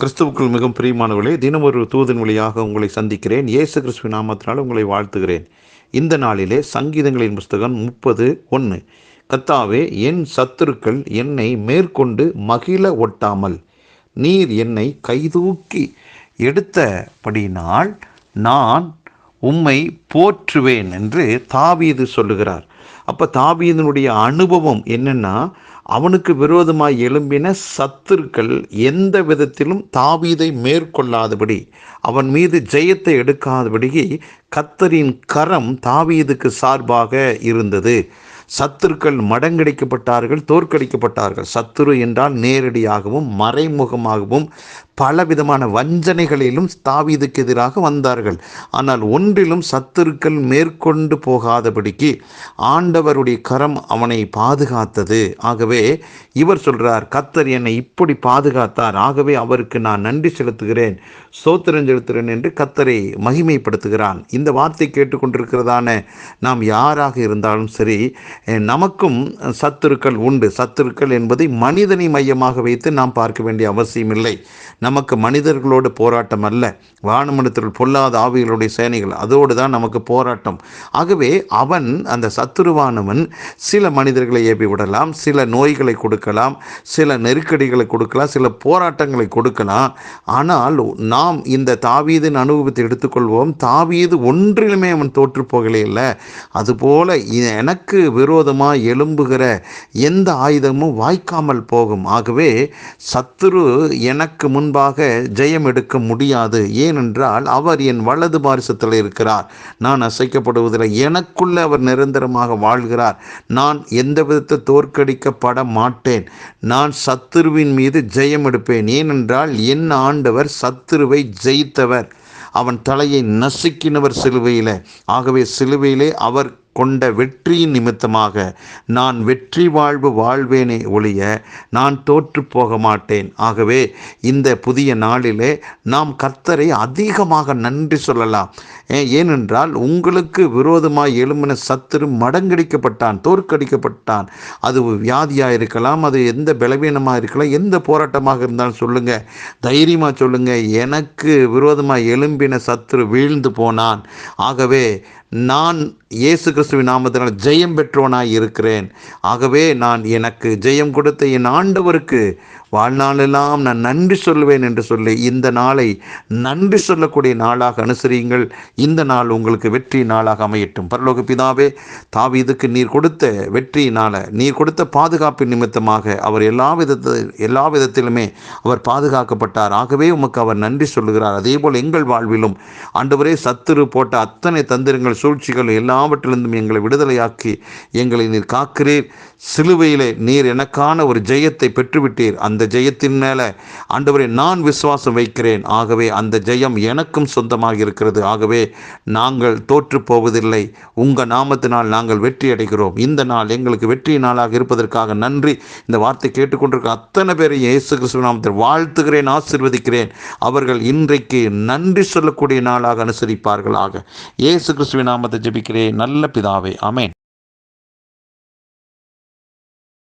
கிறிஸ்துவுக்குள் மிகவும் பிரியமானவர்களே தினம் ஒரு தூதன் வழியாக உங்களை சந்திக்கிறேன். இயேசு கிறிஸ்துவ நாமத்தினால் உங்களை வாழ்த்துகிறேன். இந்த நாளிலே சங்கீதங்களின் புஸ்தகம் முப்பது ஒன்று கத்தாவே என் சத்துருக்கள் என்னை மேற்கொண்டு மகிழ ஒட்டாமல் நீர் என்னை கைதூக்கி எடுத்தபடினால் நான் உம்மை போற்றுவேன் என்று தாவீது சொல்லுகிறார். அப்போ தாவீதனுடைய அனுபவம் என்னென்னா அவனுக்கு விரோதமாக எழும்பின சத்துருக்கள் எந்த விதத்திலும் தாவீதை மேற்கொள்ளாதபடி அவன் மீது ஜெயத்தை எடுக்காதபடி கத்தரின் கரம் தாவீதுக்கு சார்பாக இருந்தது. சத்துருக்கள் மடங்கடிக்கப்பட்டார்கள் தோற்கடிக்கப்பட்டார்கள். சத்துரு என்றால் நேரடியாகவும் மறைமுகமாகவும் பலவிதமான வஞ்சனைகளிலும் தாவீதுக்கு எதிராக வந்தார்கள். ஆனால் ஒன்றிலும் சத்துருக்கள் மேற்கொண்டு போகாதபடிக்கு ஆண்டவருடைய கரம் அவனை பாதுகாத்தது. ஆகவே இவர் சொல்றார் கத்தர் என்னை இப்படி பாதுகாத்தார். ஆகவே அவருக்கு நான் நன்றி செலுத்துகிறேன். சோத்திரம் செலுத்துகிறேன் என்று கத்தரை மகிமைப்படுத்துகிறான். இந்த வார்த்தை கேட்டுக்கொண்டிருக்கிறதான நாம் யாராக இருந்தாலும் சரி நமக்கும் சத்துருக்கள் உண்டு. சத்துருக்கள் என்பதை மனிதனை மையமாக வைத்து நாம் பார்க்க வேண்டிய அவசியம் இல்லை நமக்கு மனிதர்களோடு போராட்டம் அல்ல. வானமனத்தில் பொல்லாத ஆவிகளுடைய சேனைகள். அதோடு தான் நமக்கு போராட்டம். ஆகவே அவன் அந்த சத்துருவானவன் சில மனிதர்களை ஏவி விடலாம் சில நோய்களை கொடுக்கலாம் சில நெருக்கடிகளை கொடுக்கலாம் சில போராட்டங்களை கொடுக்கலாம். ஆனால் நாம் இந்த தாவீதின் அனுபவத்தை எடுத்துக்கொள்வோம். தாவீது ஒன்றிலுமே அவன் தோற்று போகலே இல்லை. அதுபோல எனக்கு விரோதமாக எழும்புகிற எந்த ஆயுதமும் வாய்க்காமல் போகும். ஆகவே சத்துரு எனக்கு முன்பாக ஜெயம் எடுக்க முடியாது. ஏனென்றால் அவர் என் வலது பாரிசத்தில் இருக்கிறார். நான் அசைக்கப்படுவதில்லை. எனக்குள்ளே அவர் நிரந்தரமாக வாழ்கிறார். நான் எந்த விதத்தை தோற்கடிக்கப்பட மாட்டேன். நான் சத்துருவின் மீது ஜெயம் எடுப்பேன். ஏனென்றால் என் ஆண்டவர் சத்துருவை ஜெயித்தவர். அவன் தலையை நசுக்கினவர் சிலுவையில். ஆகவே சிலுவையிலே அவர் கொண்ட வெற்றியின் நிமித்தமாக நான் வெற்றி வாழ்வு வாழ்வேனே ஒழிய நான் தோற்று போக மாட்டேன். ஆகவே இந்த புதிய நாளிலே நாம் கர்த்தரை அதிகமாக நன்றி சொல்லலாம். ஏனென்றால் உங்களுக்கு விரோதமாக எழும்பின சத்துரு மடங்கடிக்கப்பட்டான் தோற்கடிக்கப்பட்டான். அது வியாதியாக இருக்கலாம் அது எந்த பலவீனமாக இருக்கலாம் எந்த போராட்டமாக இருந்தாலும் சொல்லுங்கள் தைரியமாக சொல்லுங்கள் எனக்கு விரோதமாக எழும்பின சத்துரு வீழ்ந்து போனான். ஆகவே நான் இயேசு கிறிஸ்துவின் நாமத்தினால் ஜெயம் பெற்றவனாய் இருக்கிறேன். ஆகவே நான் எனக்கு ஜெயம் கொடுத்த என் ஆண்டவருக்கு வாழ்நாளெல்லாம் நான் நன்றி சொல்லுவேன் என்று சொல்லி இந்த நாளை நன்றி சொல்லக்கூடிய நாளாக அனுசரியுங்கள். இந்த நாள் உங்களுக்கு வெற்றி நாளாக அமையட்டும். பரலோக பிதாவே தாவீதுக்கு நீர் கொடுத்த வெற்றி நாளை நீர் கொடுத்த பாதுகாப்பு நிமித்தமாக அவர் எல்லா விதத்தில் எல்லா விதத்திலுமே அவர் பாதுகாக்கப்பட்டார். ஆகவே உமக்கு அவர் நன்றி சொல்லுகிறார். அதே போல் எங்கள் வாழ்விலும் ஆண்டவரே சத்துரு போட்ட அத்தனை தந்திரங்கள் சூழ்ச்சிகள் எல்லாவற்றிலிருந்தும் எங்களை விடுதலையாக்கி எங்களை நீர் காக்கிறீர். சிலுவையிலே நீர் எனக்கான ஒரு ஜெயத்தை பெற்றுவிட்டீர். அந்த ஜெயத்தின் மேலே. ஆண்டவரை நான் விசுவாசம் வைக்கிறேன். ஆகவே அந்த ஜெயம் எனக்கும் சொந்தமாக இருக்கிறது. ஆகவே நாங்கள் தோற்று போவதில்லை. உங்கள் நாமத்தினால் நாங்கள் வெற்றி அடைகிறோம். இந்த நாள் எங்களுக்கு வெற்றி நாளாக இருப்பதற்காக நன்றி. இந்த வார்த்தை கேட்டுக்கொண்டிருக்க அத்தனை பேரை இயேசு கிறிஸ்துவ நாமத்தில் வாழ்த்துகிறேன் ஆசிர்வதிக்கிறேன். அவர்கள் இன்றைக்கு நன்றி சொல்லக்கூடிய நாளாக அனுசரிப்பார்களாக. இயேசு கிறிஸ்துவ நாமத்தை ஜெபிக்கிறேன். நல்ல பிதாவே அமேன்